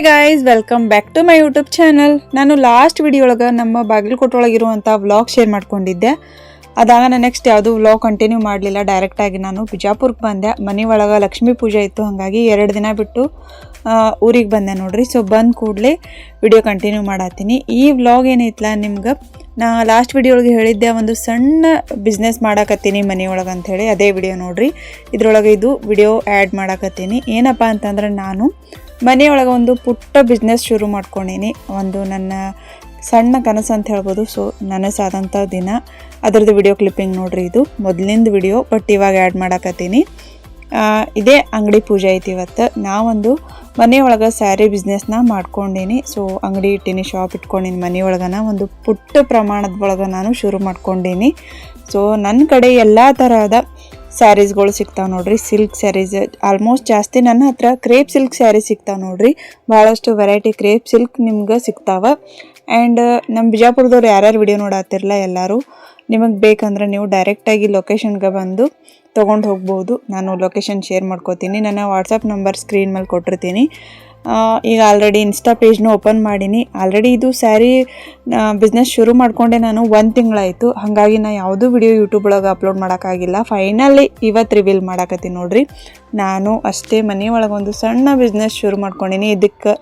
Hi guys welcome back to my YouTube channel ನಾನು last video ಒಳಗೆ ನಮ್ಮ ಬಾಗಲಕೋಟೆಯೊಳಗಿರುವಂಥ vlog share ಮಾಡ್ಕೊಂಡಿದ್ದೆ. ಅದಾಗ ನಾನು ನೆಕ್ಸ್ಟ್ ಯಾವುದೂ ವ್ಲಾಗ್ ಕಂಟಿನ್ಯೂ ಮಾಡಲಿಲ್ಲ ಡೈರೆಕ್ಟಾಗಿ ನಾನು ಬಿಜಾಪುರಕ್ಕೆ ಬಂದೆ. ಮನೆ ಒಳಗೆ ಲಕ್ಷ್ಮೀ ಪೂಜೆ ಇತ್ತು, ಹಾಗಾಗಿ ಎರಡು ದಿನ ಬಿಟ್ಟು ಊರಿಗೆ ಬಂದೆ ನೋಡ್ರಿ. ಸೊ ಬಂದ ಕೂಡಲೇ ವಿಡಿಯೋ ಕಂಟಿನ್ಯೂ ಮಾಡತ್ತೀನಿ ಈ ವ್ಲಾಗ್ ಏನೈತಲ್ಲ ನಿಮ್ಗೆ? ನಾ ಲಾಸ್ಟ್ ವಿಡಿಯೋ ಒಳಗೆ ಹೇಳಿದ್ದೆ, ಒಂದು ಸಣ್ಣ ಬಿಸ್ನೆಸ್ ಮಾಡಾಕತ್ತೀನಿ ಮನೆಯೊಳಗೆ ಅಂಥೇಳಿ ಅದೇ ವಿಡಿಯೋ ನೋಡ್ರಿ. ಇದರೊಳಗೆ ಇದು ವಿಡಿಯೋ ಆ್ಯಡ್ ಮಾಡಾಕತ್ತೀನಿ. ಏನಪ್ಪ ಅಂತಂದ್ರೆ ನಾನು ಮನೆಯೊಳಗೆ ಒಂದು ಪುಟ್ಟ ಬಿಸ್ನೆಸ್ ಶುರು ಮಾಡ್ಕೊಂಡೀನಿ. ಒಂದು ನನ್ನ ಸಣ್ಣ ಕನಸು ಅಂತ ಹೇಳ್ಬೋದು. ಸೊ ನನಸಾದಂಥ ದಿನ. ಅದರದ್ದು ವಿಡಿಯೋ ಕ್ಲಿಪ್ಪಿಂಗ್ ನೋಡ್ರಿ ಇದು. ಮೊದಲಿಂದ ವಿಡಿಯೋ ಬಟ್ ಇವಾಗ ಆ್ಯಡ್ ಮಾಡಾಕತ್ತೀನಿ. ಇದೇ ಅಂಗಡಿ ಪೂಜೆ ಐತಿ ಇವತ್ತು. ನಾವೊಂದು ಮನೆಯೊಳಗೆ ಸ್ಯಾರಿ ಬಿಸ್ನೆಸ್ನ ಮಾಡ್ಕೊಂಡೀನಿ. ಸೊ ಅಂಗಡಿ ಇಟ್ಟೀನಿ ಶಾಪ್ ಇಟ್ಕೊಂಡೀನಿ, ಮನೆಯೊಳಗನ ಒಂದು ಪುಟ್ಟ ಪ್ರಮಾಣದ ಒಳಗೆ ನಾನು ಶುರು ಮಾಡ್ಕೊಂಡೀನಿ. ಸೊ ನನ್ನ ಕಡೆ ಎಲ್ಲ ತರಹದ ಸ್ಯಾರೀಸ್ಗಳು ಸಿಗ್ತಾವೆ ನೋಡ್ರಿ, ಸಿಲ್ಕ್ ಸ್ಯಾರೀಸ್ ಆಲ್ಮೋಸ್ಟ್ ಜಾಸ್ತಿ ನನ್ನ ಹತ್ರ ಕ್ರೇಪ್ ಸಿಲ್ಕ್ ಸ್ಯಾರಿ ಸಿಗ್ತಾವೆ ನೋಡ್ರಿ. ಭಾಳಷ್ಟು ವೆರೈಟಿ ಕ್ರೇಪ್ ಸಿಲ್ಕ್ ನಿಮ್ಗೆ ಸಿಗ್ತಾವೆ. ಆ್ಯಂಡ್ ನಮ್ಮ ಬಿಜಾಪುರದವ್ರು ಯಾರ್ಯಾರು ವಿಡಿಯೋ ನೋಡತ್ತಿರಲ್ಲ ಎಲ್ಲರೂ, ನಿಮಗೆ ಬೇಕಂದ್ರೆ ನೀವು ಡೈರೆಕ್ಟಾಗಿ ಲೊಕೇಶನ್ಗೆ ಬಂದು ತೊಗೊಂಡು ಹೋಗ್ಬೋದು. ನಾನು ಲೊಕೇಶನ್ ಶೇರ್ ಮಾಡ್ಕೋತೀನಿ. ನನ್ನ ವಾಟ್ಸಪ್ ನಂಬರ್ ಸ್ಕ್ರೀನ್ ಮೇಲೆ ಕೊಟ್ಟಿರ್ತೀನಿ. ಈಗ ಆಲ್ರೆಡಿ ಇನ್ಸ್ಟಾ ಪೇಜ್ನೂ ಓಪನ್ ಮಾಡೀನಿ. ಆಲ್ರೆಡಿ ಇದು ಸ್ಯಾರಿ ಬಿಸ್ನೆಸ್ ಶುರು ಮಾಡಿಕೊಂಡೆ ನಾನು ಒಂದು ತಿಂಗಳಾಯಿತು. ಹಾಗಾಗಿ ನಾನು ಯಾವುದೂ ವಿಡಿಯೋ ಯೂಟ್ಯೂಬ್ ಒಳಗೆ ಅಪ್ಲೋಡ್ ಮಾಡೋಕ್ಕಾಗಿಲ್ಲ. ಫೈನಲಿ ಇವತ್ತು ರಿವೀಲ್ ಮಾಡಾಕತ್ತೀನಿ ನೋಡ್ರಿ. ನಾನು ಅಷ್ಟೇ ಮನೆಯೊಳಗೆ ಒಂದು ಸಣ್ಣ ಬಿಸ್ನೆಸ್ ಶುರು ಮಾಡ್ಕೊಂಡೀನಿ. ಇದಕ್ಕೆ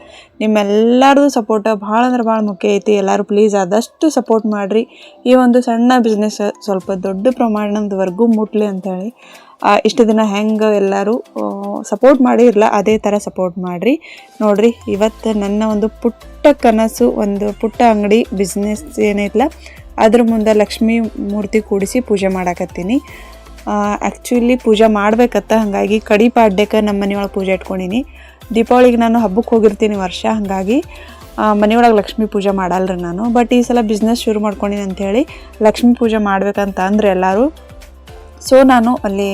ನಿಮ್ಮೆಲ್ಲರದು ಸಪೋರ್ಟ್ ಭಾಳ ಅಂದ್ರೆ ಭಾಳ ಮುಖ್ಯ ಐತಿ. ಎಲ್ಲರೂ ಪ್ಲೀಸ್ ಆದಷ್ಟು ಸಪೋರ್ಟ್ ಮಾಡಿರಿ. ಈ ಒಂದು ಸಣ್ಣ ಬಿಸ್ನೆಸ್ ಸ್ವಲ್ಪ ದೊಡ್ಡ ಪ್ರಮಾಣದವರೆಗೂ ಮುಟ್ಲಿ ಅಂತೇಳಿ. ಆ, ಇಷ್ಟು ದಿನ ಹೆಂಗೆ ಎಲ್ಲರೂ ಸಪೋರ್ಟ್ ಮಾಡಿರಲ್ಲ ಅದೇ ಥರ ಸಪೋರ್ಟ್ ಮಾಡಿರಿ. ನೋಡಿರಿ, ಇವತ್ತು ನನ್ನ ಒಂದು ಪುಟ್ಟ ಕನಸು, ಒಂದು ಪುಟ್ಟ ಅಂಗಡಿ ಬಿಸ್ನೆಸ್ ಏನಿಲ್ಲ ಅದ್ರ ಮುಂದೆ ಲಕ್ಷ್ಮೀ ಮೂರ್ತಿ ಕೂಡಿಸಿ ಪೂಜೆ ಮಾಡಾಕತ್ತೀನಿ. ಆ್ಯಕ್ಚುಲಿ ಪೂಜೆ ಮಾಡ್ಬೇಕತ್ತ, ಹಾಗಾಗಿ ಕಡಿ ಪಾಡ್ಯಕ್ಕೆ ನಮ್ಮ ಮನೆಯೊಳಗೆ ಪೂಜೆ ಇಟ್ಕೊಂಡಿನಿ. ದೀಪಾವಳಿಗೆ ನಾನು ಹಬ್ಬಕ್ಕೆ ಹೋಗಿರ್ತೀನಿ ವರ್ಷ, ಹಾಗಾಗಿ ಮನೆಯೊಳಗೆ ಲಕ್ಷ್ಮೀ ಪೂಜೆ ಮಾಡಲ್ರಿ ನಾನು. ಬಟ್ ಈ ಸಲ ಬಿಸ್ನೆಸ್ ಶುರು ಮಾಡ್ಕೊಂಡಿನಿ ಅಂಥೇಳಿ ಲಕ್ಷ್ಮೀ ಪೂಜೆ ಮಾಡ್ಬೇಕಂತ ಅಂದ್ರೆ ಎಲ್ಲರೂ ಸೊ ನಾನು ಅಲ್ಲಿ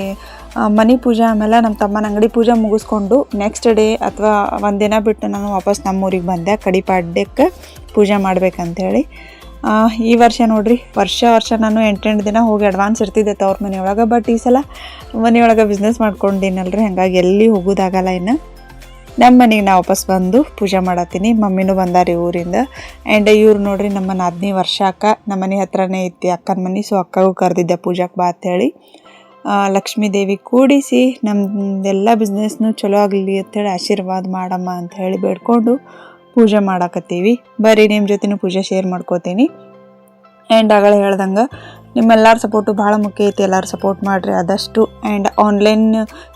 ಮನೆ ಪೂಜೆ ಆಮೇಲೆ ನಮ್ಮ ತಮ್ಮನ ಅಂಗಡಿ ಪೂಜೆ ಮುಗಿಸ್ಕೊಂಡು ನೆಕ್ಸ್ಟ್ ಡೇ ಅಥವಾ ಒಂದಿನ ಬಿಟ್ಟು ನಾನು ವಾಪಸ್ ನಮ್ಮೂರಿಗೆ ಬಂದೆ ಕಡಿಪಾಡ್ಯಕ್ಕೆ ಪೂಜೆ ಮಾಡ್ಬೇಕಂತೇಳಿ. ಈ ವರ್ಷ ನೋಡ್ರಿ, ವರ್ಷ ವರ್ಷ ನಾನು ಎಂಟೆಂಟು ದಿನ ಹೋಗಿ ಅಡ್ವಾನ್ಸ್ ಇರ್ತಿದ್ದೆ ತವ್ರ ಮನೆಯೊಳಗೆ ಬಟ್ ಈ ಸಲ ಮನೆಯೊಳಗೆ ಬಿಸ್ನೆಸ್ ಮಾಡ್ಕೊಂಡಿನಲ್ರಿ, ಹಾಗಾಗಿ ಎಲ್ಲಿ ಹೋಗೋದಾಗಲ್ಲ ಇನ್ನು. ನಮ್ಮ ಮನೆಗೆ ನಾ ವಾಪಸ್ ಬಂದು ಪೂಜೆ ಮಾಡತ್ತೀನಿ. ಮಮ್ಮಿನೂ ಬಂದಾರಿ ಊರಿಂದ. ಆ್ಯಂಡ್ ಇವ್ರು ನೋಡ್ರಿ ನಮ್ಮ ಹದಿನೈದು ವರ್ಷ ಅಕ್ಕ. ನಮ್ಮ ಮನೆ ಹತ್ರನೇ ಐತಿ ಅಕ್ಕನ ಮನೆ. ಸೊ ಅಕ್ಕಗೂ ಕರೆದಿದ್ದೆ ಪೂಜಾಕ್ಕೆ ಬಾ ಅಂತೇಳಿ. ಲಕ್ಷ್ಮೀ ದೇವಿ ಕೂಡಿಸಿ ನಮ್ದೆಲ್ಲ ಬಿಸ್ನೆಸ್ನು ಚಲೋ ಆಗಲಿ ಅಂತೇಳಿ ಆಶೀರ್ವಾದ ಮಾಡಮ್ಮ ಅಂತ ಹೇಳಿ ಬೇಡ್ಕೊಂಡು ಪೂಜೆ ಮಾಡಾಕತ್ತೀವಿ. ಬರೀ ನಿಮ್ಮ ಜೊತೆನೂ ಪೂಜೆ ಶೇರ್ ಮಾಡ್ಕೋತೀನಿ. ಆ್ಯಂಡ್ ಆಗಲೇ ಹೇಳ್ದಂಗೆ ನಿಮ್ಮೆಲ್ಲರ ಸಪೋರ್ಟು ಭಾಳ ಮುಖ್ಯ ಐತಿ, ಎಲ್ಲರೂ ಸಪೋರ್ಟ್ ಮಾಡಿರಿ. ಆದಷ್ಟು ಆ್ಯಂಡ್ ಆನ್ಲೈನ್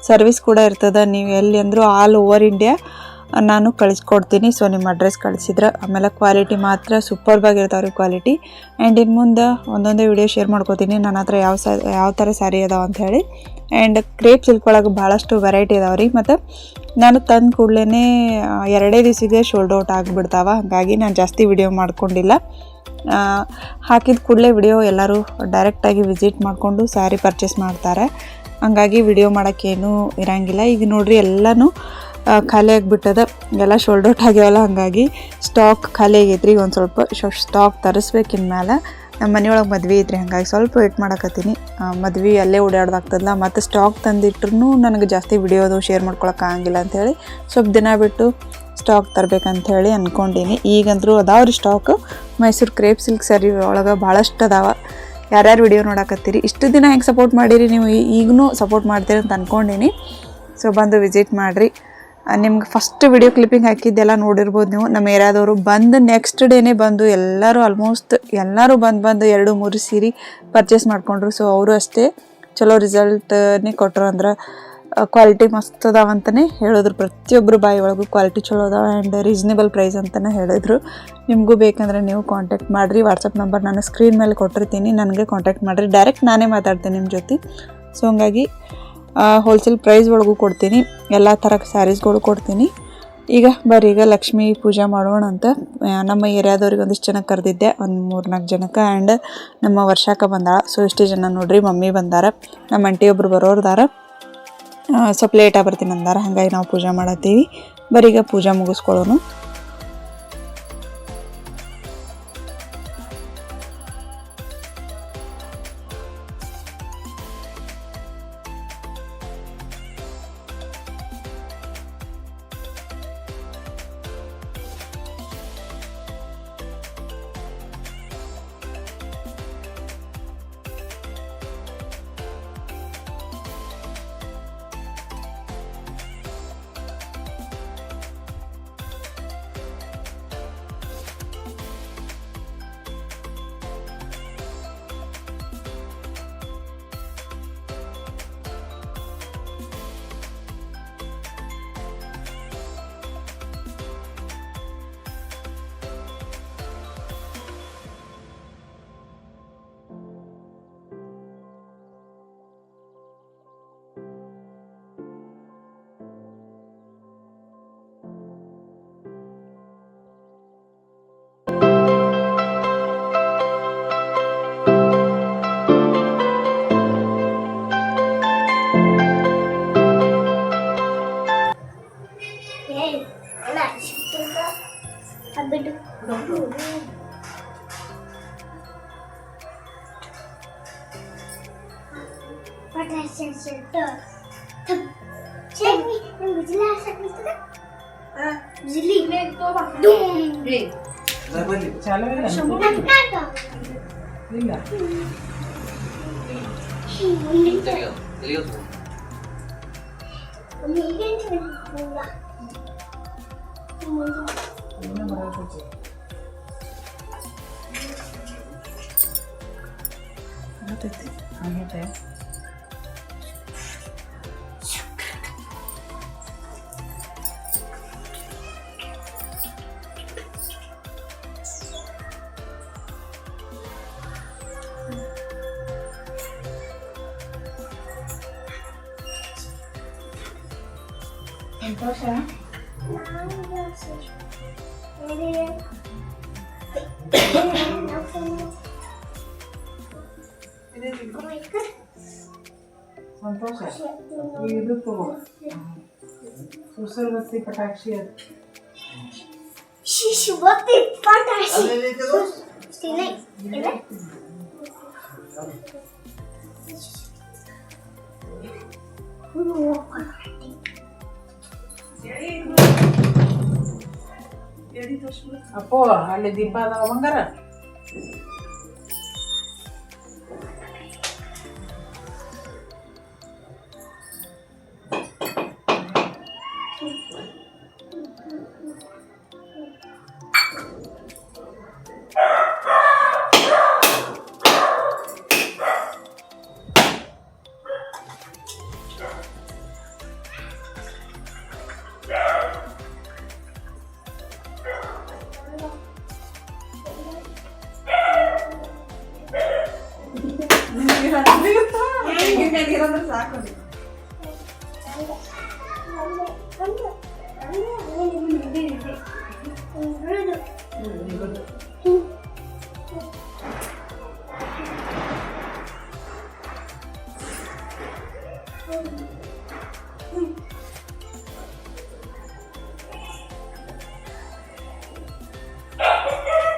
ಸರ್ವಿಸ್ ಕೂಡ ಇರ್ತದೆ. ನೀವು ಎಲ್ಲಿ ಅಂದರೂ ಆಲ್ ಓವರ್ ಇಂಡಿಯಾ ನಾನು ಕಳಿಸ್ಕೊಡ್ತೀನಿ. ಸೊ ನಿಮ್ಮ ಅಡ್ರೆಸ್ ಕಳಿಸಿದ್ರೆ, ಆಮೇಲೆ ಕ್ವಾಲಿಟಿ ಮಾತ್ರ ಸೂಪರ್ಬಾಗಿ ರೀ ಕ್ವಾಲಿಟಿ ಆ್ಯಂಡ್ ಇನ್ನು ಮುಂದೆ ಒಂದೊಂದೇ ವಿಡಿಯೋ ಶೇರ್ ಮಾಡ್ಕೋತೀನಿ. ನನ್ನ ಹತ್ರ ಯಾವ ಸ, ಯಾವ ಥರ ಸ್ಯಾರಿ ಅದಾವ ಅಂತ ಹೇಳಿ. ಆ್ಯಂಡ್ ಕ್ರೇಪ್ ಸಿಲ್ಕ್ ಒಳಗೆ ಭಾಳಷ್ಟು ವೆರೈಟಿ ಇದಾವೆ ರೀ. ಮತ್ತು ನಾನು ತಂದ ಕೂಡಲೇ ಎರಡೇ ದಿವಸಿಗೆ ಶೋಲ್ಡ್ ಔಟ್ ಆಗಿಬಿಡ್ತಾವ. ಹಾಗಾಗಿ ನಾನು ಜಾಸ್ತಿ ವಿಡಿಯೋ ಮಾಡ್ಕೊಂಡಿಲ್ಲ. ಹಾಕಿದ ಕೂಡಲೇ ವಿಡಿಯೋ ಎಲ್ಲರೂ ಡೈರೆಕ್ಟಾಗಿ ವಿಸಿಟ್ ಮಾಡಿಕೊಂಡು ಸ್ಯಾರಿ ಪರ್ಚೇಸ್ ಮಾಡ್ತಾರೆ. ಹಂಗಾಗಿ ವಿಡಿಯೋ ಮಾಡೋಕ್ಕೇನು ಇರಂಗಿಲ್ಲ. ಈಗ ನೋಡಿರಿ ಎಲ್ಲನೂ ಖಾಲಿ ಆಗಿಬಿಟ್ಟದ. ಎಲ್ಲ ಶೋಲ್ಡ್ ಔಟ್ ಆಗ್ಯಾವಲ್ಲ, ಹಾಗಾಗಿ ಸ್ಟಾಕ್ ಖಾಲಿ ಆಗೈತ್ರಿ. ಒಂದು ಸ್ವಲ್ಪ ಸ್ಟಾಕ್ ತರಿಸ್ಬೇಕು ಇನ್ಮೇಲೆ ನಮ್ಮ ಮನೆಯೊಳಗೆ ಮದ್ವೆ ಐತ್ರಿ, ಹಾಗಾಗಿ ಸ್ವಲ್ಪ ವೇಟ್ ಮಾಡಕತ್ತೀನಿ. ಮದ್ವೆ ಅಲ್ಲೇ ಓಡಾಡ್ದಾಗ್ತದಲ್ಲ ಮತ್ತು ಸ್ಟಾಕ್ ತಂದಿಟ್ರೂ ನನಗೆ ಜಾಸ್ತಿ ವಿಡಿಯೋದು ಶೇರ್ ಮಾಡ್ಕೊಳಕ್ಕೆ ಆಗಂಗಿಲ್ಲ ಅಂಥೇಳಿ ಸ್ವಲ್ಪ ದಿನ ಬಿಟ್ಟು ಸ್ಟಾಕ್ ತರಬೇಕಂತ ಹೇಳಿ ಅಂದ್ಕೊಂಡೀನಿ ಈಗಂದ್ರೂ restock Mysuru crepe silk sari ಒಳಗೆ ಭಾಳಷ್ಟು ಅದಾವ. ಯಾರ್ಯಾರು ವಿಡಿಯೋ ನೋಡಕತ್ತೀರಿ? ಇಷ್ಟು ದಿನ ಹೆಂಗೆ ಸಪೋರ್ಟ್ ಮಾಡಿರಿ ನೀವು? ಈಗಲೂ ಸಪೋರ್ಟ್ ಮಾಡ್ತೀರಿ ಅಂತ ಅಂದ್ಕೊಂಡೀನಿ ಸೊ ಬಂದು ವಿಸಿಟ್ ಮಾಡಿರಿ. ನಿಮ್ಗೆ ಫಸ್ಟ್ ವಿಡಿಯೋ ಕ್ಲಿಪ್ಪಿಂಗ್ ಹಾಕಿದ್ದೆಲ್ಲ ನೋಡಿರ್ಬೋದು ನೀವು. ನಮ್ಮ ಏರಿಯಾದವರು ಬಂದು ನೆಕ್ಸ್ಟ್ ಡೇನೇ ಬಂದು ಎಲ್ಲರೂ ಆಲ್ಮೋಸ್ಟ್ ಎಲ್ಲರೂ ಬಂದು ಬಂದು ಎರಡು, ಮೂರು ಸೀರೆ ಪರ್ಚೇಸ್ ಮಾಡಿಕೊಂಡ್ರು. ಸೊ ಅವರು ಅಷ್ಟೇ. ಚಲೋ ರಿಸಲ್ಟನ್ನೇ ಕೊಟ್ಟರು ಅಂದ್ರೆ ಕ್ವಾಲಿಟಿ ಮಸ್ತ್ ಅದಾವ ಅಂತಲೇ ಹೇಳಿದ್ರು. ಪ್ರತಿಯೊಬ್ಬರು ಬಾಯಿ ಒಳಗೂ ಕ್ವಾಲಿಟಿ ಚಲೋ ಅದಾವ ಆ್ಯಂಡ್ ರೀಸನೇಬಲ್ ಪ್ರೈಸ್ ಅಂತಲೇ ಹೇಳಿದ್ರು. ನಿಮಗೂ ಬೇಕಂದ್ರೆ ನೀವು ಕಾಂಟ್ಯಾಕ್ಟ್ ಮಾಡಿರಿ. ವಾಟ್ಸಪ್ ನಂಬರ್ ನಾನು ಸ್ಕ್ರೀನ್ ಮೇಲೆ ಕೊಟ್ಟಿರ್ತೀನಿ. ನನಗೆ ಕಾಂಟ್ಯಾಕ್ಟ್ ಮಾಡಿರಿ. ಡೈರೆಕ್ಟ್ ನಾನೇ ಮಾತಾಡ್ತೀನಿ ನಿಮ್ಮ ಜೊತೆ. ಸೊ ಹಂಗಾಗಿ ಹೋಲ್ಸೇಲ್ ಪ್ರೈಸ್ ಒಳಗೂ ಕೊಡ್ತೀನಿ. ಎಲ್ಲ ಥರ ಸ್ಯಾರೀಸ್ಗಳು ಕೊಡ್ತೀನಿ. ಈಗ ಬರ್ರಿ, ಈಗ ಲಕ್ಷ್ಮೀ ಪೂಜೆ ಮಾಡೋಣ ಅಂತ. ನಮ್ಮ ಏರಿಯಾದವ್ರಿಗೆ ಒಂದಿಷ್ಟು ಜನ ಕರೆದಿದ್ದೆ. ಒಂದು ಮೂರು ನಾಲ್ಕು ಜನಕ್ಕೆ ಆ್ಯಂಡ್ ನಮ್ಮ ವರ್ಷಕ್ಕೆ ಬಂದಾಳ. ಸೊ ಇಷ್ಟು ಜನ ನೋಡ್ರಿ, ಮಮ್ಮಿ ಬಂದಾರ. ನಮ್ಮ ಅಂಟಿ ಒಬ್ರು ಬರೋರ್ದಾರ. ಸ್ವಲ್ಪ ಲೇಟಾಗಿ ಬರ್ತೀನಿ ಅಂದಾರ. ಹಾಗಾಗಿ ನಾವು ಪೂಜೆ ಮಾಡತ್ತೀವಿ. ಬರೀಗ ಪೂಜೆ ಮುಗಿಸ್ಕೊಳ್ಳೋನು. udah dulu pada sensitor ini, yang satu itu kan ah jeli nih apa dung nih చాలా Mungkin cuma पूर्ण मराठीचे आणि ते ಸಂತೋಷ ಇದು ತಗೋ ಸುಸರ್ ಬತ್ತಿ ಪಟಾಕ್ಷಿ ಅದು ಶಿಶುವತಿ ಪಟಾಕ್ಷಿ ಸ್ಟಿಲ್ ಇದೆ ಅಪ್ಪೋ ಅಲ್ಲಿ ದೀಪ ಅದಾವ ಬಂಗಾರ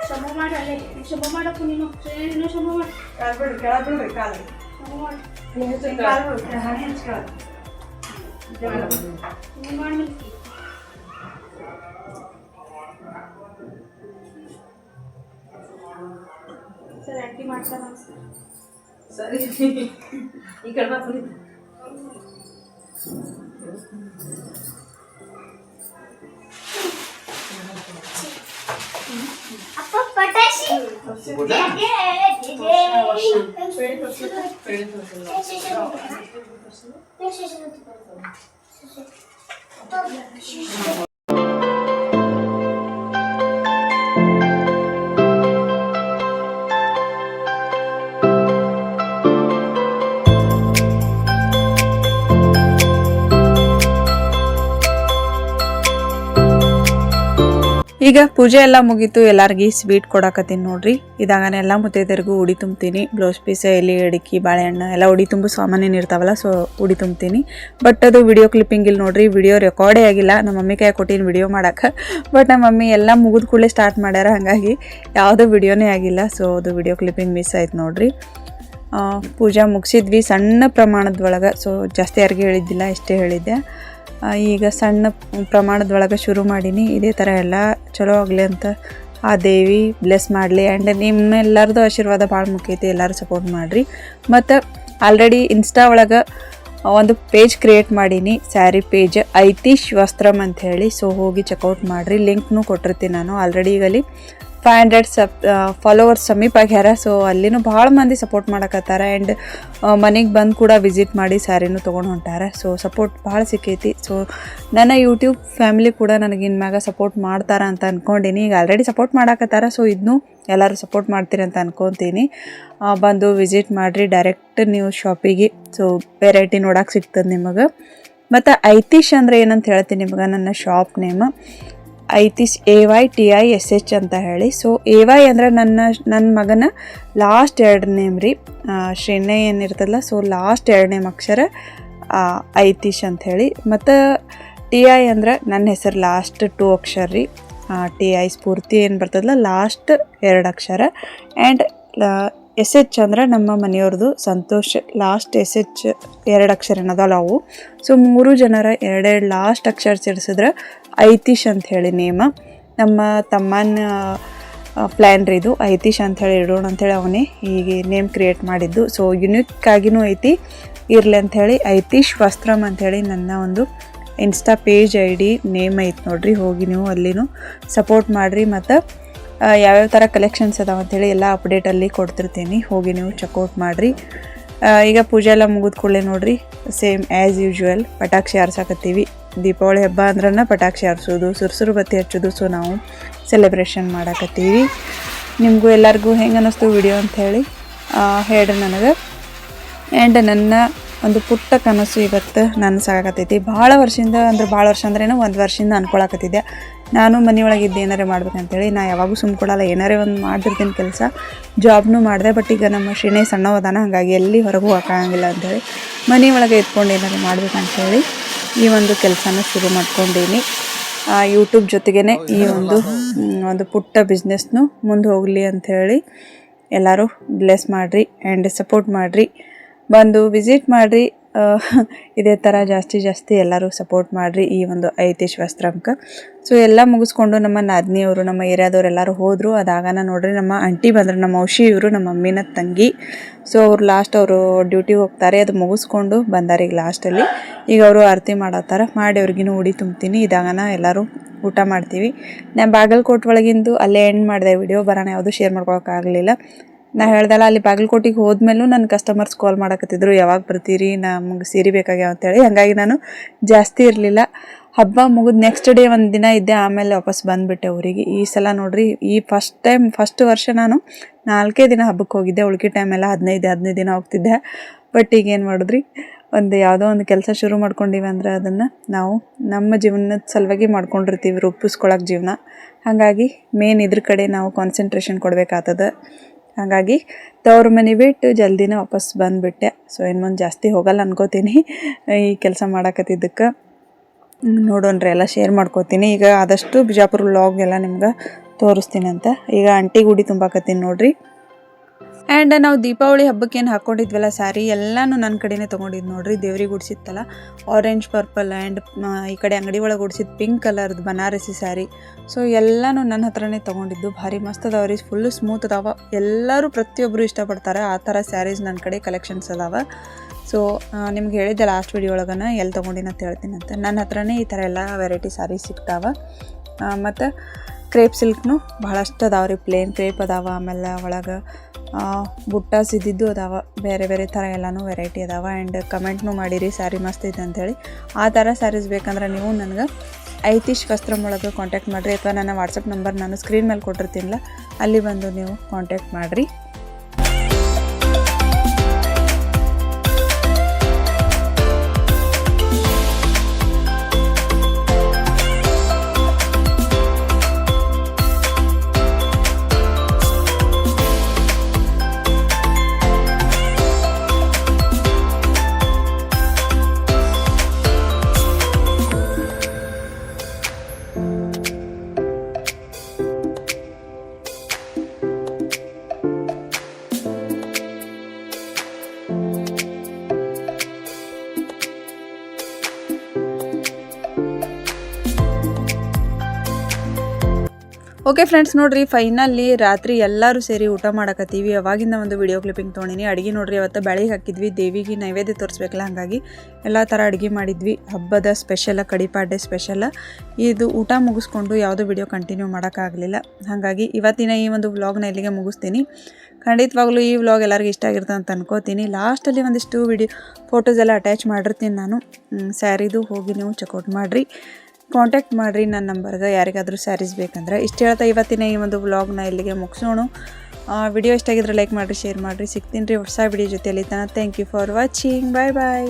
ಶಮ ಮಾಡ ಅಲ್ಲೇ ಶಮ ಮಾಡಪ್ಪು ನೀನು ನೀನು ಶಮ ಮಾಡ ಕಾಲ್ ಬಿಡ್ರಿ ಕೆಳಗ್ ಬಿಡ್ರಿ ಕಾಲ್ ಶಮ ಮಾಡ ಕಾಲ್ ಬಿಡ್ರಿ ಹಣೆ ಹಚ್ಕೊಳ್. ನೀನು ಮಾಡಿ ಮಿಲ್ಕಿ ಸರ್ ಆಂಟಿ ಮಾಡ್ತಾರ ಸರಿ ಈ ಕಡೆ ಬಾ Deixa eu ver. Eu ver. Deixa eu ಈಗ ಪೂಜೆ ಎಲ್ಲ ಮುಗೀತು, ಎಲ್ಲಾರ್ಗಿ ಸ್ವೀಟ್ ಕೊಡಾಕತ್ತೀನಿ ನೋಡ್ರಿ. ಇದಾಗನೆ ಎಲ್ಲ ಮುತ್ತೈದರಿಗೂ ಉಡಿ ತುಂಬ್ತೀನಿ. ಬ್ಲೌಸ್ ಪೀಸ್, ಎಲೆ, ಅಡಿಕೆ, ಬಾಳೆಹಣ್ಣು ಎಲ್ಲ ಉಡಿ ತುಂಬು ಸಾಮಾನ್ಯ ಇರ್ತಾವಲ್ಲ ಸೊ ಉಡಿ ತುಂಬ್ತೀನಿ. ಬಟ್ ಅದು ವಿಡಿಯೋ ಕ್ಲಿಪ್ಪಿಂಗ್ ಇಲ್ಲಿ ನೋಡ್ರಿ ವಿಡಿಯೋ ರೆಕಾರ್ಡೇ ಆಗಿಲ್ಲ. ನಮ್ಮ ಮಮ್ಮಿ ಕೈ ಕೊಟ್ಟಿನಿ ವಿಡಿಯೋ ಮಾಡಕ್ಕೆ ಬಟ್ ನಮ್ಮ ಮಮ್ಮಿ ಎಲ್ಲ ಮುಗಿದ ಕೂಡಲೇ ಸ್ಟಾರ್ಟ್ ಮಾಡ್ಯಾರ, ಹಾಗಾಗಿ ಯಾವುದೋ ವಿಡಿಯೋನೇ ಆಗಿಲ್ಲ ಸೊ ಅದು ವಿಡಿಯೋ ಕ್ಲಿಪ್ಪಿಂಗ್ ಮಿಸ್ ಆಯ್ತು ನೋಡ್ರಿ. ಪೂಜಾ ಮುಗಿಸಿದ್ವಿ ಸಣ್ಣ ಪ್ರಮಾಣದೊಳಗೆ ಸೊ ಜಾಸ್ತಿ ಯಾರಿಗೆ ಹೇಳಿದ್ದಿಲ್ಲ, ಇಷ್ಟೇ ಹೇಳಿದ್ದೆ. ಈಗ ಸಣ್ಣ ಪ್ರಮಾಣದೊಳಗೆ ಶುರು ಮಾಡೀನಿ. ಇದೇ ಥರ ಎಲ್ಲ ಚಲೋ ಆಗಲಿ ಅಂತ ಆ ದೇವಿ ಬ್ಲೆಸ್ ಮಾಡಲಿ. ಆ್ಯಂಡ್ ನಿಮ್ಮೆಲ್ಲರದು ಆಶೀರ್ವಾದ ಭಾಳ ಮುಖ್ಯ ಐತಿ. ಎಲ್ಲರೂ ಸಪೋರ್ಟ್ ಮಾಡಿರಿ. ಮತ್ತು ಆಲ್ರೆಡಿ ಇನ್ಸ್ಟಾ ಒಳಗೆ ಒಂದು ಪೇಜ್ ಕ್ರಿಯೇಟ್ ಮಾಡೀನಿ. ಸ್ಯಾರಿ ಪೇಜ್ ಐತಿಶ್ ವಸ್ತ್ರಮ್ ಅಂತ ಹೇಳಿ. ಸೊ ಹೋಗಿ ಚೆಕ್ಔಟ್ ಮಾಡಿರಿ. ಲಿಂಕ್ನೂ ಕೊಟ್ಟಿರ್ತೀನಿ ನಾನು. ಆಲ್ರೆಡಿ ಈಗ ಅಲ್ಲಿ ಫೈವ್ ಹಂಡ್ರೆಡ್ ಸಪ್ ಫಾಲೋವರ್ಸ್ ಸಮೀಪ ಆಗ್ಯಾರ. ಸೊ ಅಲ್ಲಿನೂ ಭಾಳ ಮಂದಿ ಸಪೋರ್ಟ್ ಮಾಡಕತ್ತಾರ. ಆ್ಯಂಡ್ ಮನೆಗೆ ಬಂದು ಕೂಡ ವಿಸಿಟ್ ಮಾಡಿ ಸ್ಯಾರಿನೂ ತೊಗೊಂಡು ಹೊಂಟಾರ. ಸೊ ಸಪೋರ್ಟ್ ಭಾಳ ಸಿಕ್ಕೈತಿ. ಸೊ ನನ್ನ ಯೂಟ್ಯೂಬ್ ಫ್ಯಾಮಿಲಿ ಕೂಡ ನನಗೆ ಇನ್ಮ್ಯಾಗ ಸಪೋರ್ಟ್ ಮಾಡ್ತಾರ ಅಂತ ಅನ್ಕೊಂಡೀನಿ. ಈಗ ಆಲ್ರೆಡಿ ಸಪೋರ್ಟ್ ಮಾಡಕತ್ತಾರ. ಸೊ ಇದನ್ನು ಎಲ್ಲರೂ ಸಪೋರ್ಟ್ ಮಾಡ್ತೀರಿ ಅಂತ ಅಂದ್ಕೊತೀನಿ ಬಂದು ವಿಸಿಟ್ ಮಾಡಿರಿ. ಡೈರೆಕ್ಟ್ ನೀವು ಶಾಪಿಗೆ ಸೊ ವೆರೈಟಿ ನೋಡಕ್ಕೆ ಸಿಗ್ತದೆ ನಿಮಗೆ. ಮತ್ತು ಐತಿಶ್ ಅಂದರೆ ಏನಂತ ಹೇಳ್ತೀನಿ ನಿಮಗೆ. ನನ್ನ shop name Aitish A Y T I S H ಅಂತ ಹೇಳಿ. ಸೊ ಎ ವೈ ಅಂದರೆ ನನ್ನ ನನ್ನ ಮಗನ ಲಾಸ್ಟ್ ಎರಡು ನೇಮ್ ರೀ. ಶ್ರೇಣೆ ಏನಿರ್ತದಲ್ಲ ಸೊ ಲಾಸ್ಟ್ ಎರಡು ನೇಮ್ ಅಕ್ಷರ ಐತಿಶ್ ಅಂತ ಹೇಳಿ. ಮತ್ತು ಟಿ ಐ ಅಂದ್ರೆ ನನ್ನ ಹೆಸರು ಲಾಸ್ಟ್ ಟು ಅಕ್ಷರ ರೀ. ಟಿ ಐ ಸ್ಫೂರ್ತಿ ಏನು ಬರ್ತದಲ್ಲ ಲಾಸ್ಟ್ ಎರಡು ಅಕ್ಷರ. ಆ್ಯಂಡ್ ಎಸ್ ಎಚ್ ಅಂದ್ರೆ ನಮ್ಮ ಮನೆಯವ್ರದ್ದು ಸಂತೋಷ್ ಲಾಸ್ಟ್ ಎಸ್ ಎಚ್ ಎರಡು ಅಕ್ಷರ ಏನದಲ್ಲ ಅವು ಸೊ ಮೂರು ಜನರ ಎರಡೆರಡು ಲಾಸ್ಟ್ ಅಕ್ಷರ ಸೇರಿಸಿದ್ರೆ ಐತಿಶ್ ಅಂತ ಹೇಳಿ ನೇಮ. ನಮ್ಮ ತಮ್ಮನ ಪ್ಲ್ಯಾನ್ ರೀ ಇದು ಐತಿಶ್ ಅಂತ ಹೇಳಿ ಇಡೋಣ ಅಂಥೇಳಿ ಅವನೇ ಈಗ ನೇಮ್ ಕ್ರಿಯೇಟ್ ಮಾಡಿದ್ದು. ಸೊ ಯುನಿಕ್ ಆಗಿನೂ ಐತಿ, ಇರಲಿ ಅಂಥೇಳಿ ಐತಿಶ್ ವಸ್ತ್ರಮ್ ಅಂಥೇಳಿ ನನ್ನ ಒಂದು insta page I D name ಐತಿ ನೋಡ್ರಿ, ಹೋಗಿ ನೀವು ಅಲ್ಲಿನೂ ಸಪೋರ್ಟ್ ಮಾಡಿರಿ. ಮತ್ತು ಯಾವ್ಯಾವ ಥರ ಕಲೆಕ್ಷನ್ಸ್ ಅದಾವೆ ಅಂಥೇಳಿ ಎಲ್ಲ ಅಪ್ಡೇಟಲ್ಲಿ ಕೊಡ್ತಿರ್ತೀನಿ. ಹೋಗಿ ನೀವು ಚೆಕ್ಔಟ್ ಮಾಡಿರಿ. ಈಗ ಪೂಜೆ ಎಲ್ಲ ಮುಗಿದ ಕೂಡಲೇ ನೋಡ್ರಿ. ಸೇಮ್ ಆ್ಯಸ್ ಯೂಶ್ವಲ್ ಪಟಾಕ್ಷಿ ಹಾರ್ಸಕತ್ತೀವಿ. ದೀಪಾವಳಿ ಹಬ್ಬ ಅಂದ್ರನ ಪಟಾಕ್ಷಿ ಆರಿಸೋದು ಸುರ್ಸುರು ಬತ್ತಿ ಹಚ್ಚೋದು ಸೊ ನಾವು ಸೆಲೆಬ್ರೇಷನ್ ಮಾಡಕತ್ತೀವಿ. ನಿಮಗೂ ಎಲ್ಲರಿಗೂ ಹೆಂಗೆ ಅನ್ನಿಸ್ತು ವಿಡಿಯೋ ಅಂತ ಹೇಳಿ ಹೇಳ್ರಿ ನನಗೆ. ಆ್ಯಂಡ್ ನನ್ನ ಒಂದು ಪುಟ್ಟ ಕನಸು ಇವತ್ತು ನನಸಾಗತೈತಿ ಭಾಳ ವರ್ಷದಿಂದ ಅಂದ್ರೆ ಭಾಳ ವರ್ಷ ಅಂದ್ರೇನು ಒಂದು ವರ್ಷದಿಂದ ಅನ್ಕೊಳಕತ್ತಿದ್ದೆ. ನಾನು ಮನೆಯೊಳಗಿದ್ದು ಏನಾರೇ ಮಾಡ್ಬೇಕಂತೇಳಿ ನಾ ಯಾವಾಗೂ ಸುಮ್ಕೊಡಲ್ಲ ಏನಾರೇ ಒಂದು ಮಾಡ್ತಿರ್ತೀನಿ ಕೆಲಸ, ಜಾಬ್ನೂ ಮಾಡಿದೆ ಬಟ್ ಈಗ ನಮ್ಮ ಶ್ರೀನೇ ಸಣ್ಣವದಾನ ಹಾಗಾಗಿ ಎಲ್ಲಿ ಹೊರಗೂ ಹೋಗೋಕ್ಕಾಗಂಗಿಲ್ಲ ಅಂತೇಳಿ ಮನೆಯೊಳಗೆ ಇದ್ಕೊಂಡು ಏನಾರು ಮಾಡ್ಬೇಕಂತೇಳಿ ಈ ಒಂದು ಕೆಲಸನ ಶುರು ಮಾಡ್ಕೊಂಡೀನಿ. ಯೂಟ್ಯೂಬ್ ಜೊತೆಗೇ ಈ ಒಂದು ಒಂದು ಪುಟ್ಟ ಬಿಸ್ನೆಸ್ನು ಮುಂದೆ ಹೋಗಲಿ ಅಂಥೇಳಿ ಎಲ್ಲರೂ ಬ್ಲೆಸ್ ಮಾಡಿರಿ ಆ್ಯಂಡ್ ಸಪೋರ್ಟ್ ಮಾಡಿರಿ. ಬಂದು ವಿಸಿಟ್ ಮಾಡಿರಿ. ಇದೇ ಥರ ಜಾಸ್ತಿ ಜಾಸ್ತಿ ಎಲ್ಲರೂ ಸಪೋರ್ಟ್ ಮಾಡಿರಿ ಈ ಒಂದು ಐತೇಶ್ ವಸ್ತ್ರಂಕ ಸೊ ಎಲ್ಲ ಮುಗಿಸ್ಕೊಂಡು ನಮ್ಮ ನಾದಿನಿಯವರು ನಮ್ಮ ಏರಿಯಾದವ್ರು ಎಲ್ಲರೂ ಹೋದರು. ಅದಾಗನ ನೋಡ್ರಿ ನಮ್ಮ ಅಂಟಿ ಬಂದರು, ನಮ್ಮ ಔಷಿ ಇವರು, ನಮ್ಮ ಮಮ್ಮಿನ ತಂಗಿ. ಸೊ ಅವರು ಲಾಸ್ಟ್ ಅವರು ಡ್ಯೂಟಿಗೆ ಹೋಗ್ತಾರೆ, ಅದು ಮುಗಿಸ್ಕೊಂಡು ಬಂದಾರ ಈಗ ಲಾಸ್ಟಲ್ಲಿ ಈಗ ಅವರು ಆರತಿ ಮಾಡತ್ತಾರ. ಮಾಡಿ ಅವ್ರಿಗಿನ್ನೂ ಉಡಿ ತುಂಬ್ತೀನಿ. ಇದಾಗನ ಎಲ್ಲರೂ ಊಟ ಮಾಡ್ತೀವಿ. ನಾನು ಬಾಗಲಕೋಟೆ ಒಳಗಿಂದು ಅಲ್ಲೇ ಎಂಡ್ ಮಾಡಿದೆ. ವಿಡಿಯೋ ಬರೋಣ ಯಾವುದೂ ಶೇರ್ ಮಾಡ್ಕೊಳಕ್ಕಾಗಲಿಲ್ಲ ನಾ ಹೇಳ್ದಲ್ಲ, ಅಲ್ಲಿ ಬಾಗಲಕೋಟಿಗೆ ಹೋದ್ಮೇಲೂ ನನ್ನ ಕಸ್ಟಮರ್ಸ್ ಕಾಲ್ ಮಾಡಕತ್ತಿದ್ರು, ಯಾವಾಗ ಬರ್ತೀರಿ ನಮಗೆ ಸೀರೆ ಬೇಕಾಗ್ಯಾವ ಅಂತೇಳಿ. ಹಾಗಾಗಿ ನಾನು ಜಾಸ್ತಿ ಇರಲಿಲ್ಲ. ಹಬ್ಬ ಮುಗಿದ ನೆಕ್ಸ್ಟ್ ಡೇ ಒಂದು ದಿನ ಇದ್ದೆ, ಆಮೇಲೆ ವಾಪಸ್ ಬಂದುಬಿಟ್ಟೆ ಊರಿಗೆ. ಈ ಸಲ ನೋಡ್ರಿ, ಈ ಫಸ್ಟ್ ಟೈಮ್ ಫಸ್ಟ್ ವರ್ಷ ನಾನು ನಾಲ್ಕೇ ದಿನ ಹಬ್ಬಕ್ಕೆ ಹೋಗಿದ್ದೆ, ಉಳ್ಕಿ ಟೈಮೆಲ್ಲ ಹದಿನೈದು ಹದಿನೈದು ದಿನ ಹೋಗ್ತಿದ್ದೆ. ಬಟ್ ಈಗ ಏನು ಮಾಡಿದ್ರಿ, ಒಂದು ಯಾವುದೋ ಒಂದು ಕೆಲಸ ಶುರು ಮಾಡ್ಕೊಂಡಿವಿ ಅಂದ್ರೆ ಅದನ್ನು ನಾವು ನಮ್ಮ ಜೀವನದ ಸಲುವಾಗಿ ಮಾಡ್ಕೊಂಡಿರ್ತೀವಿ ರೂಪಿಸ್ಕೊಳಕ್ಕೆ ಜೀವನ. ಹಾಗಾಗಿ ಮೇನ್ ಇದ್ರ ಕಡೆ ನಾವು ಕಾನ್ಸಂಟ್ರೇಷನ್ ಕೊಡಬೇಕಾಗ್ತದೆ ಹಾಗಾಗಿ ತವ್ರ ಮನೆ ಬಿಟ್ಟು ಜಲ್ದಿನೇ ವಾಪಸ್ ಬಂದುಬಿಟ್ಟೆ. ಸೊ ಇನ್ನು ಮುಂದೆ ಜಾಸ್ತಿ ಹೋಗಲ್ಲ ಅನ್ಕೋತೀನಿ. ಈ ಕೆಲಸ ಮಾಡಕತ್ತಿದ್ದಕ್ಕೆ. ನೋಡೋಣ್ರಿ ಎಲ್ಲ ಶೇರ್ ಮಾಡ್ಕೋತೀನಿ. ಈಗ ಆದಷ್ಟು ಬಿಜಾಪುರ ವ್ಲಾಗ್ ಎಲ್ಲ ನಿಮ್ಗೆ ತೋರಿಸ್ತೀನಿ ಅಂತ ಈಗ ಅಂಟಿ ಗುಡಿ ತುಂಬಾಕತ್ತೀನಿ ನೋಡ್ರಿ. ಆ್ಯಂಡ್ ನಾವು ದೀಪಾವಳಿ ಹಬ್ಬಕ್ಕೆ ಏನು ಹಾಕ್ಕೊಂಡಿದ್ವಲ್ಲ ಸ್ಯಾರಿ ಎಲ್ಲನೂ ನನ್ನ ಕಡೆನೇ ತೊಗೊಂಡಿದ್ದು ನೋಡ್ರಿ, ದೇವ್ರಿಗೆ ಉಡ್ಸಿತ್ತಲ್ಲ ಆರೆಂಜ್ ಪರ್ಪಲ್ ಆ್ಯಂಡ್ ಈ ಕಡೆ ಅಂಗಡಿ ಒಳಗೆ ಉಡ್ಸಿದ್ದು ಪಿಂಕ್ ಕಲರ್ದು ಬನಾರಸಿ ಸ್ಯಾರಿ ಸೊ ಎಲ್ಲನೂ ನನ್ನ ಹತ್ರನೇ ತೊಗೊಂಡಿದ್ದು, ಭಾರಿ ಮಸ್ತ್ ಅದಾವ ರೀ ಫುಲ್ಲು ಸ್ಮೂತ್ ಅದಾವ. ಎಲ್ಲರೂ ಪ್ರತಿಯೊಬ್ಬರು ಇಷ್ಟಪಡ್ತಾರೆ, ಆ ಥರ ಸ್ಯಾರೀಸ್ ನನ್ನ ಕಡೆ ಕಲೆಕ್ಷನ್ಸ್ ಅದಾವ. ಸೊ ನಿಮ್ಗೆ ಹೇಳಿದ್ದೆ ಲಾಸ್ಟ್ ವಿಡಿಯೋ ಒಳಗನ ಎಲ್ಲಿ ತೊಗೊಂಡಿನ ಅಂತ ಹೇಳ್ತೀನಿ ಅಂತ. ನನ್ನ ಹತ್ರನೇ ಈ ಥರ ಎಲ್ಲ ವೆರೈಟಿ ಸ್ಯಾರೀಸ್ ಸಿಗ್ತಾವೆ. ಮತ್ತು ಕ್ರೇಪ್ ಸಿಲ್ಕ್ನು ಭಾಳಷ್ಟು ಅದಾವ ರೀ ಪ್ಲೇನ್ ಕ್ರೇಪ್ ಅದಾವ, ಆಮೇಲೆ ಒಳಗೆ ಬುಟ್ಟಾಸ್ ಇದ್ದಿದ್ದು ಅದಾವ. ಬೇರೆ ಬೇರೆ ಥರ ಎಲ್ಲನೂ ವೆರೈಟಿ ಅದಾವ. ಆ್ಯಂಡ್ ಕಮೆಂಟ್ನು ಮಾಡಿರಿ ಸ್ಯಾರಿ ಮಸ್ತ್ ಇದೆ ಅಂಥೇಳಿ ಆ ಥರ ಸ್ಯಾರೀಸ್ ಬೇಕಂದ್ರೆ ನೀವು ನನಗೆ ಐತಿಶ್ ವಸ್ತ್ರ ಒಳಗೆ ಕಾಂಟ್ಯಾಕ್ಟ್ ಮಾಡಿರಿ. ಅಥವಾ ನನ್ನ ವಾಟ್ಸಪ್ ನಂಬರ್ ನಾನು ಸ್ಕ್ರೀನ್ ಮೇಲೆ ಕೊಟ್ಟಿರ್ತೀನಲ್ಲ ಅಲ್ಲಿ ಬಂದು ನೀವು ಕಾಂಟ್ಯಾಕ್ಟ್ ಮಾಡಿರಿ. ಓಕೆ ಫ್ರೆಂಡ್ಸ್ ನೋಡ್ರಿ ಫೈನಲ್ಲಿ ರಾತ್ರಿ ಎಲ್ಲರೂ ಸೇರಿ ಊಟ ಮಾಡಕತ್ತೀವಿ. ಅವಾಗಿಂದ ಒಂದು ವಿಡಿಯೋ ಕ್ಲಿಪ್ಪಿಂಗ್ ತೊಗೊಂಡಿನಿ. ಅಡುಗೆ ನೋಡ್ರಿ, ಅವತ್ತು ಬೆಳಗ್ಗೆ ಹಾಕಿದ್ವಿ. ದೇವಿಗೆ ನೈವೇದ್ಯ ತೋರಿಸ್ಬೇಕಲ್ಲ, ಹಾಗಾಗಿ ಎಲ್ಲ ಥರ ಅಡುಗೆ ಮಾಡಿದ್ವಿ. ಹಬ್ಬದ ಸ್ಪೆಷಲ ಕಡಿಪಾಡೆ ಸ್ಪೆಷಲ್ ಇದು ಊಟ ಮುಗಿಸ್ಕೊಂಡು ಯಾವುದೋ ವಿಡಿಯೋ ಕಂಟಿನ್ಯೂ ಮಾಡೋಕ್ಕಾಗಲಿಲ್ಲ. ಹಾಗಾಗಿ ಇವತ್ತಿನ ಈ ಒಂದು ವ್ಲಾಗ್ನ ಇಲ್ಲಿಗೆ ಮುಗಿಸ್ತೀನಿ. ಖಂಡಿತವಾಗ್ಲೂ ಈ ವ್ಲಾಗ್ ಎಲ್ಲರಿಗೂ ಇಷ್ಟ ಆಗಿರುತ್ತೆ ಅಂತ ಅನ್ಕೋತೀನಿ. ಲಾಸ್ಟಲ್ಲಿ ಒಂದಿಷ್ಟು ವಿಡಿಯೋ ಫೋಟೋಸ್ ಎಲ್ಲ ಅಟ್ಯಾಚ್ ಮಾಡಿರ್ತೀನಿ ನಾನು. ಸ್ಯಾರಿದು ಹೋಗಿ ನೀವು ಚೆಕ್ಔಟ್ ಮಾಡಿರಿ. ಕಾಂಟ್ಯಾಕ್ಟ್ ಮಾಡಿರಿ ನನ್ನ ನಂಬರ್ಗೆ, ಯಾರಿಗಾದರೂ ಸ್ಯಾರೀಸ್ ಬೇಕಂದ್ರೆ. ಇಷ್ಟು ಹೇಳ್ತಾ ಇವತ್ತಿನ ಈ ಒಂದು ವ್ಲಾಗ್ನ ಇಲ್ಲಿಗೆ ಮುಗಿಸೋಣ. ವಿಡಿಯೋ ಇಷ್ಟ ಆಗಿದ್ರೆ ಲೈಕ್ ಮಾಡಿರಿ ಶೇರ್ ಮಾಡಿರಿ. ಸಿಗ್ತೀನಿ ರೀ ಹೊಸ ವಿಡಿಯೋ ಜೊತೆಯಲ್ಲಿ ತನ thank you for watching bye bye